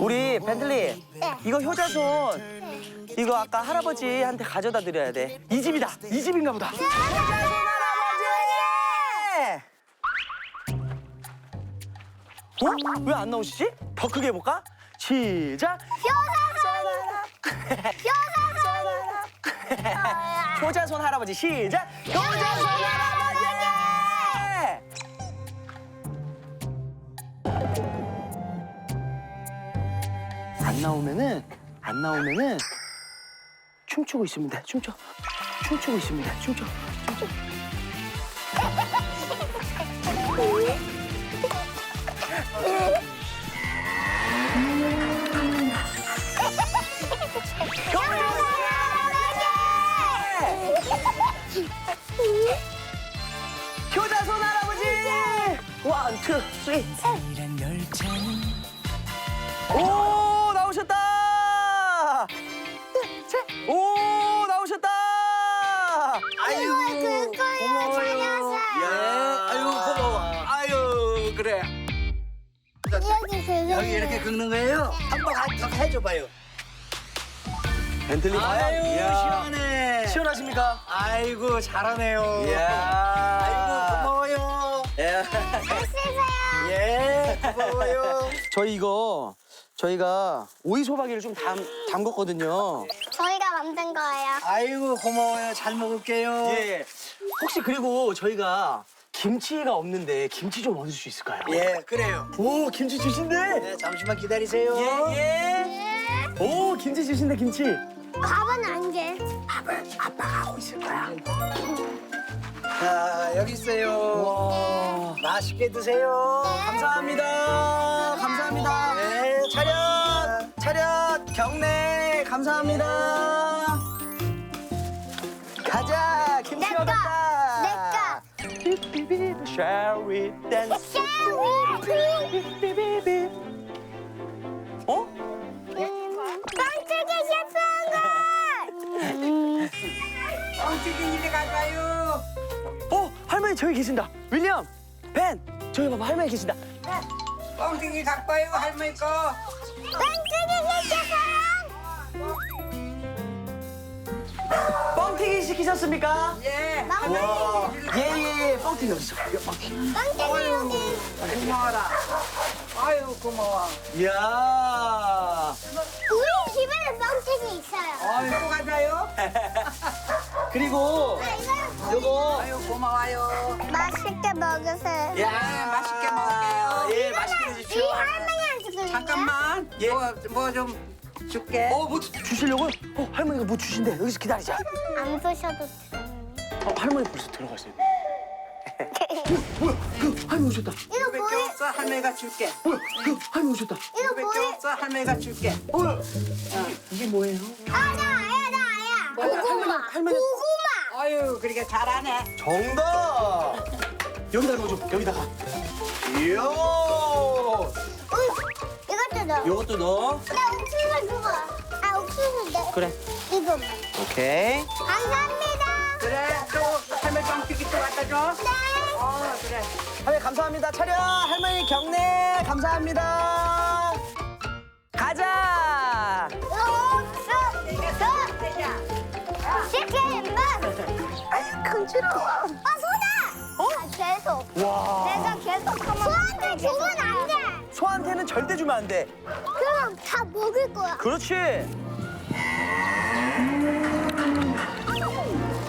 우리 벤틀리 이거 효자손 이거 아까 할아버지한테 가져다 드려야 돼. 이 집이다. 이 집인가 보다. 효자손 할아버지! 어? 왜 안 나오시지? 더 크게 해볼까? 시작. 효자손 할아버지 시작. 효자손 할아버지! 안 나오면은 안 나오면은 춤추고 돼. 춤춰. 춤추고 돼. 춤춰. 춤춰. 오 나오셨다. 셋. 오 나오셨다. 아이고 고마워요. 야, 아유 고마워. 아유 그래. 여기 그거 여기 이렇게 긁는 거예요? 한번 더 해줘봐요. 벤틀리 아유. 시원해. 시원하십니까? 아이고 잘하네요. 이야. 예. 쓰세요. 예 고마워요. 저희 이거 저희가 오이 소박이를 좀 담, 담궜거든요. 저희가 만든 거예요. 아이고 고마워요. 잘 먹을게요. 예. 혹시 그리고 저희가 김치가 없는데 김치 좀 얻을 수 있을까요? 예, 그래요. 오 김치 주신대. 네, 잠시만 기다리세요. 예 예. 오 김치 주신대 김치. 밥은 안 돼. 밥을 아빠가 하고 있을 거야. 자 여기 있어요. 와. 맛있게 드세요. 감사합니다. 감사합니다. 네, 차렷! 차렷! 경례! 감사합니다. 가자! 김치 내꺼! 얻었다! 삐삐삐 Shall we dance? 삐삐삐 어? 깜짝이 셰프한 어떻게 이리 갈까요? 어? 할머니 저기 계신다. 윌리엄! 벤! 저기 봐봐 할머니 계신다. 뻥튀기 갖고 와요 할머니 거. 뻥튀기 시키셨습니까? 예. 와. 예 예 예. 뻥튀기 어딨어? 뻥튀기. 여기. 고마워라. 아유 고마워. 이야. 우리 집에는 깜짝이 있어요. 아유 또 가자요. 그리고 요거 아유 고마워요. 맛있게 먹으세요. 야, 맛있게 먹을게요. 예, 맛있게 이 드십시오. 할머니한테 줄게요. 잠깐만. 예. 뭐 좀 줄게. 어, 뭐 주- 주시려고요? 어, 할머니가 뭐 주신대. 여기서 기다리자. 안 드셔도 돼. 어, 할머니 벌써 들어갔어요. 뭐야? 그 할머니 오셨다. 이거 뭐예요? 없어 할머니가 줄게. 뭐야? 그 할머니 오셨다. 이거 뭐예요? 없어 할머니가 줄게. 뭐야? 이게 뭐예요? 아, 나 할머니. 고구마. 아유 그렇게 잘하네. 정답. 여기다 넣어줘. 여기다가. 이야. 응, 이것도 넣어. 요것도 넣어. 나 옥수수 그거. 아, 옥수수 내. 그래. 이거. 오케이. 감사합니다. 그래 또 할머니 뻥튀기 또 갖다 줘. 네. 어 그래. 할머니 감사합니다. 차렷. 할머니 경례. 감사합니다. 아유 간지러워. 아, 소다. 어? 계속. 와. 내가 계속 하면. 소한테 주면 안 돼. 소한테는 절대 주면 안 돼. 그럼 다 먹을 거야. 그렇지.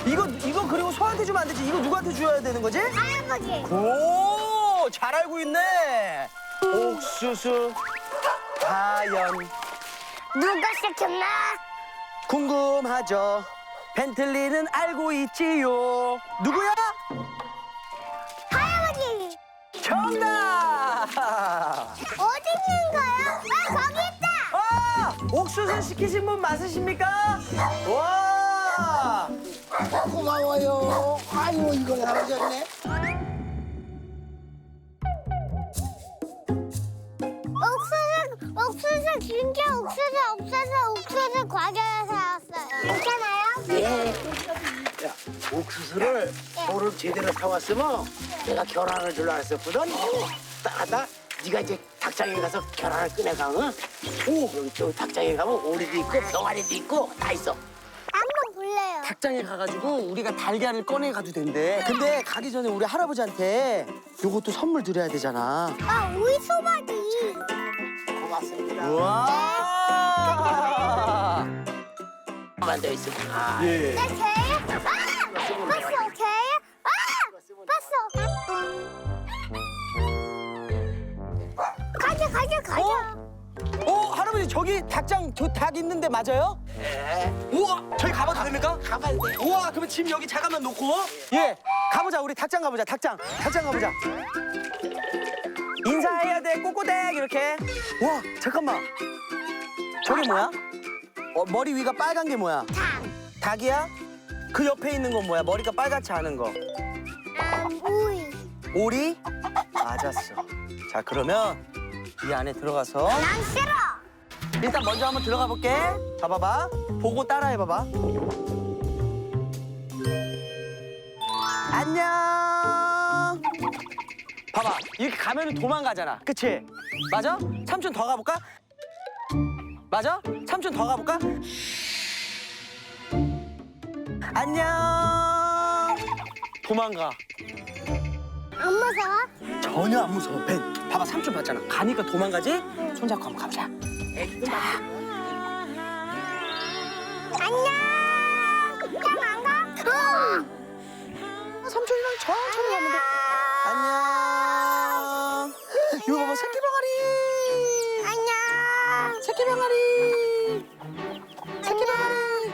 이거 이거 그리고 소한테 주면 안 되지. 이거 누구한테 줘야 되는 거지? 할아버지. 오, 잘 알고 있네. 옥수수 과연 누가 시켰나? 궁금하죠. 벤틀리는 알고 있지요. 누구야? 할아버지. 정답. 어디 있는 거야? 아, 거기 있다. 아, 옥수수 시키신 분 맞으십니까? 와. 고마워요. 아유 이걸 잘하셨네. 옥수수, 옥수수, 진짜 옥수수, 옥수수, 옥수수 과자에 사왔어요. 괜찮아요? 예. 옥수수를 볼을 제대로 타왔으면 내가 결혼을 줄 알았었거든. 따다 네가 이제 닭장에 가서 결혼을 꺼내가. 응? 오 여기 또 닭장에 가면 오리도 있고 병아리도 있고 다 있어. 한번 볼래요. 닭장에 가가지고 우리가 달걀을 꺼내 가도 된대. 근데 가기 전에 우리 할아버지한테 요것도 선물 드려야 되잖아. 아, 우리 소바지. 고맙습니다. 우와. 있습니다. 아, 예. 나 개야? 아! 봤어, 개야? 아! 봤어. 가자, 가자, 가자. 어 할아버지 저기 닭장 저 닭 있는데 맞아요? 네. 우와 저기 가봐도 됩니까? 가봐야 돼. 우와 그러면 짐 여기 잠깐만 놓고 예 가보자 우리 닭장 가보자 닭장 닭장 가보자 인사해야 돼 꼬꼬댁 이렇게 와 잠깐만 저게 뭐야? 어, 머리 위가 빨간 게 뭐야? 닭. 닭이야? 그 옆에 있는 건 뭐야? 머리가 빨갛지 않은 거 아, 우이. 오리? 맞았어 자 그러면 이 안에 들어가서 난 싫어. 일단 먼저 한번 들어가 볼게. 봐봐봐. 보고 따라해 봐봐. 안녕. 봐봐. 이렇게 가면 은 도망가잖아. 그치? 맞아? 삼촌 더 가볼까? 맞아? 삼촌 더 가볼까? 안녕. 도망가. 안 무서워? 전혀 안 무서워. 벤. 봐봐 삼촌 봤잖아. 가니까 도망가지? 손잡고 한번 가보자. 안녕. 짱안 가? 응. 삼촌이랑 천천히 가면 돼. 안녕. 새끼 병아리.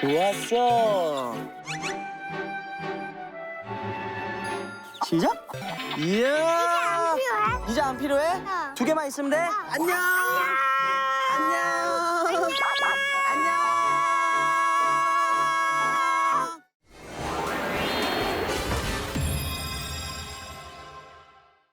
좋았어. 시작. 이야. 안 필요해? 이제 안 필요해? 어. 두 개만 있으면 돼? 안녕. 안녕. 안녕.